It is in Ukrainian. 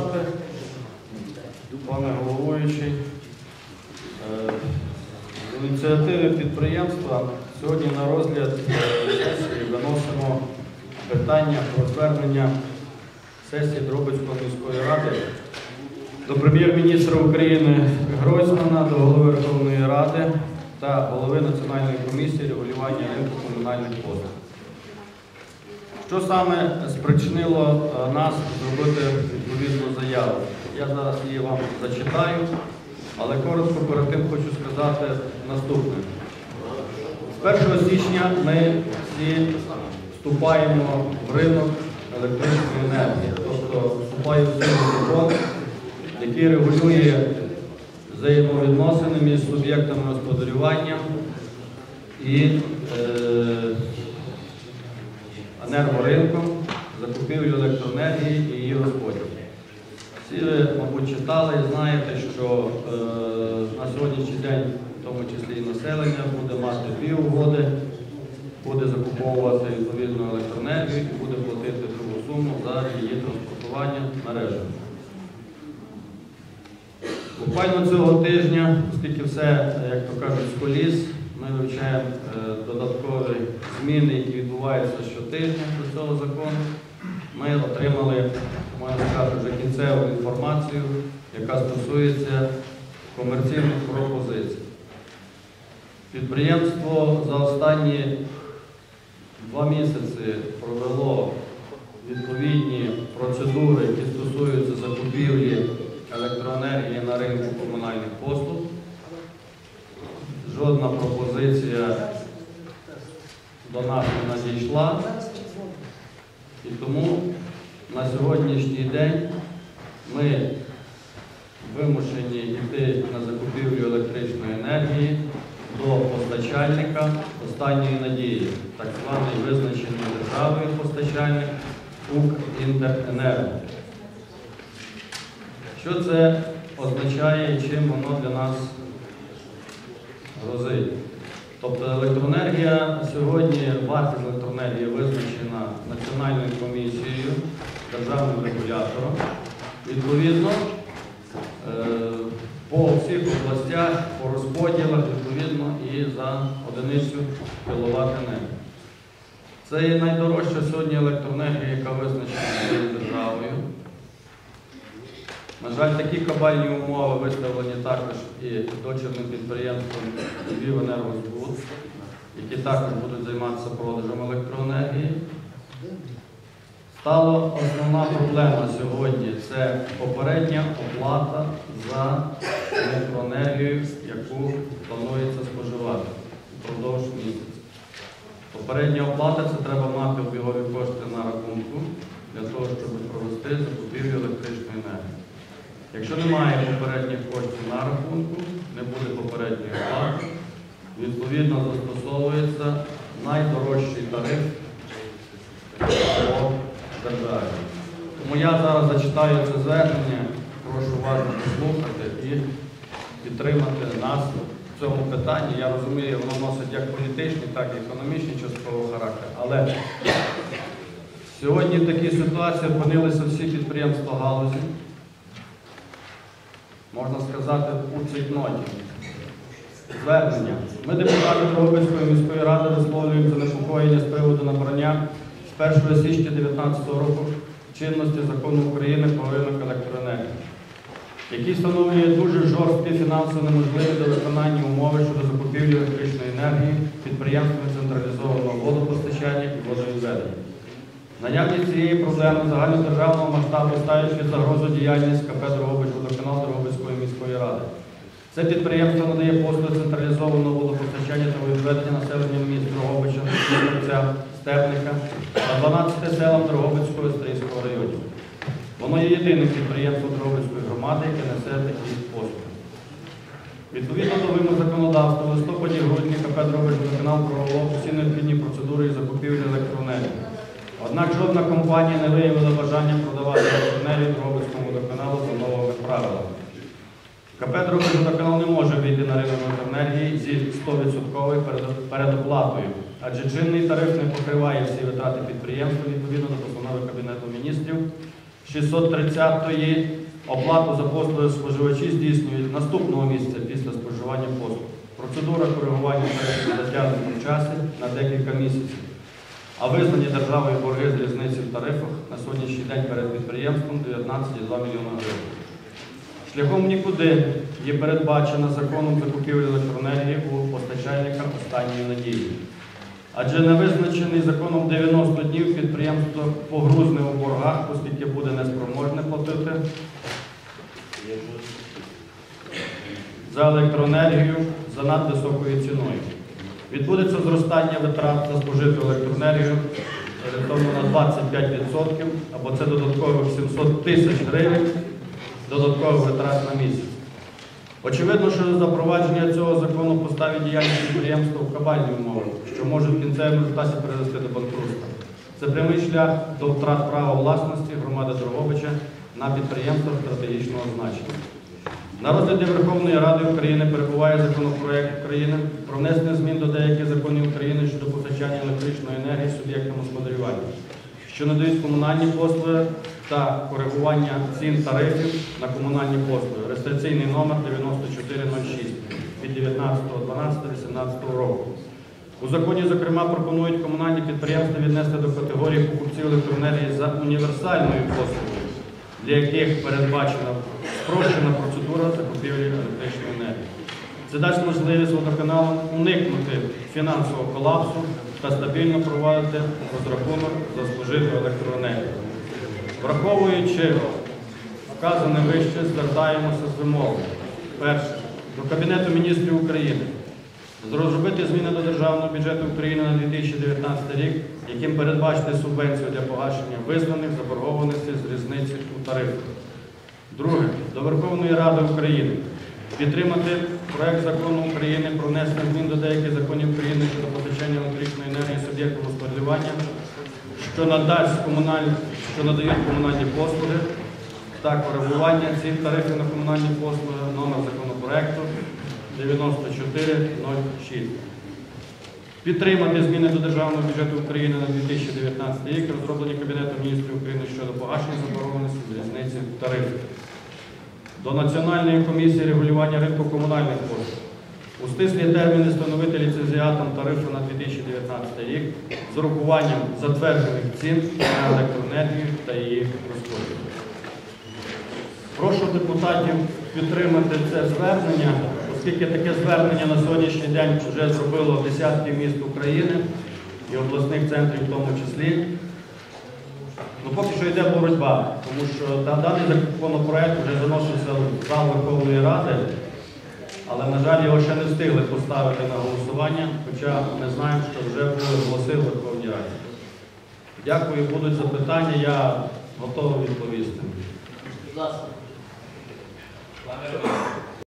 депутати, пане головуючий. Е, З ініціативи підприємства сьогодні на розгляд е, сесії виносимо питання про звернення сесії Дробицької міської ради до прем'єр-міністра України Гройсмана, до голови Верховної Ради та голови Національної комісії регулювання ринку комунальних послуг. Що саме спричинило е, нас зробити відповідну заяву? Я зараз її вам зачитаю, але коротко перед тим хочу сказати наступне. З 1 січня ми всі вступаємо в ринок електричної енергії, тобто вступає в силу закон, який регулює взаємовідносини між суб'єктами господарювання і е, енергоринком, закупівлю електроенергії і її розподіл. Всі ви, мабуть, читали і знаєте, що е, на сьогоднішній день, в тому числі і населення, буде мати дві угоди, буде закуповувати відповідну електроенергію і буде платити другу суму за її транспортування мережею. Буквально цього тижня, оскільки все, як то кажуть, з коліс, ми вивчаємо е, додаткові зміни, які відбуваються щотижня до цього закону. Ми отримали, можна сказати, вже кінцеву інформацію, яка стосується комерційних пропозицій. Підприємство за останні два місяці провело відповідні процедури, які стосуються закупівлі електроенергії на ринку комунальних послуг. Жодна пропозиція до нас не надійшла. І тому на сьогоднішній день ми вимушені йти на закупівлю електричної енергії до постачальника останньої надії, так званий визначений державою постачальник Укрінтеренерго. Що це означає і чим воно для нас грозить? Тобто електроенергія сьогодні, вартість електроенергії визначена Національною комісією, державним регулятором. Відповідно, е, по всіх областях, по розподілах, відповідно, і за одиницю кіловат енергії. Це є найдорожча сьогодні електроенергія, яка визначена державою. На жаль, такі кабальні умови виставлені також і дочірним підприємством «Львівенергозбуд», які також будуть займатися продажем електроенергії. Стала основна проблема сьогодні це попередня оплата за електроенергію, яку планується споживати впродовж місяця. Попередня оплата це треба мати обігові кошти на рахунку для того, щоб провести закупівлю електричної енергії. Якщо немає попередніх коштів на рахунку, не буде попередньої оплати, відповідно застосовується найдорожчий тариф по державі. Тому я зараз зачитаю це звернення, прошу вас послухати і підтримати нас в цьому питанні. Я розумію, воно носить як політичний, так і економічний частковий характер. Але сьогодні в такій ситуації опинилися всі підприємства галузі можна сказати, у цейтноті. Звернення. Ми, депутати Дрогобицької міської ради, висловлюємо занепокоєння з приводу набрання з 1 січня 2019 року чинності закону України про ринок електроенергії, який встановлює дуже жорсткі фінансово неможливі до виконання умови щодо закупівлі електричної енергії підприємствами централізованого водопостачання і водовідведення. Наявність цієї проблеми загальнодержавного масштабу під загрозу діяльність КП Дрогобич водоканал міської ради. Це підприємство надає послуги централізованого водопостачання та відведення населення міст Дрогобича, Кіровця, Степника та 12 селам Дрогобицького і Стрийського районів. Воно є єдиним підприємством Дрогобицької громади, яке несе такі послуги. Відповідно до вимог законодавства, в листопаді-грудні КП Дрогобич водоканал провело усі необхідні процедури із закупівлі електроенергії. Однак жодна компанія не виявила бажання продавати електроенергію Дрогобицькому водоканалу за. КП «Дрогобич водоканал не може вийти на ринок електроенергії зі 100% передоплатою, адже чинний тариф не покриває всі витрати підприємства відповідно до постанови Кабінету міністрів 630-ї. оплату за послуги споживачі здійснюють наступного місяця після споживання послуг. Процедура коригування тарифів затягнута в часі на декілька місяців. А визнані державою борги з різниці в тарифах на сьогоднішній день перед підприємством 19,2 млн гривень. Шляхом нікуди є передбачена законом закупівлі електроенергії у постачальника останньої надії. Адже на визначений законом 90 днів підприємство погрузне у боргах, оскільки буде неспроможне платити за електроенергію за надвисокою ціною. Відбудеться зростання витрат за спожиту електроенергію орієнтовно на 25%, або це додаткових 700 тисяч гривень додаткових витрат на місяць. Очевидно, що запровадження цього закону поставить діяльність підприємства в кабальні умови, що може в кінцевому результаті привести до банкрутства. Це прямий шлях до втрат права власності громади Дрогобича на підприємства стратегічного значення. На розгляді Верховної Ради України перебуває законопроект України про внесення змін до деяких законів України щодо постачання електричної енергії суб'єктам господарювання, що надають комунальні послуги та коригування цін тарифів на комунальні послуги. Реєстраційний номер 9406 від 19.12.18 року. У законі, зокрема, пропонують комунальні підприємства віднести до категорії покупців електроенергії за універсальною послугою, для яких передбачена спрощена процедура закупівлі електричної енергії. Це дасть можливість водоканалам уникнути фінансового колапсу та стабільно проводити розрахунок за спожиту електроенергію. Враховуючи вказане вище, звертаємося з вимогою. Перше. До Кабінету міністрів України зробити зміни до Державного бюджету України на 2019 рік, яким передбачити субвенцію для погашення визнаних заборгованостей з різниці у тарифах. Друге. До Верховної Ради України підтримати проект закону України про внесення змін до деяких законів України щодо постачання електричної енергії суб'єкту господарювання, що надасть комунальні, що надають комунальні послуги та коригування цін тарифів на комунальні послуги, номер законопроекту 9406. Підтримати зміни до Державного бюджету України на 2019 рік, розроблені Кабінетом міністрів України щодо погашення заборгованості різниці тарифів. До Національної комісії регулювання ринку комунальних послуг. У стислі терміни встановити ліцензіатом тарифу на 2019 рік з урахуванням затверджених цін на електроенергію та її розходів. Прошу депутатів підтримати це звернення, оскільки таке звернення на сьогоднішній день вже зробило десятки міст України і обласних центрів в тому числі. Ну, поки що йде боротьба, тому що даний законопроект вже заносився в зал Верховної Ради, але, на жаль, його ще не встигли поставити на голосування, хоча ми знаємо, що вже були голоси в Верховній Раді. Дякую, будуть запитання, я готовий відповісти. Будь ласка.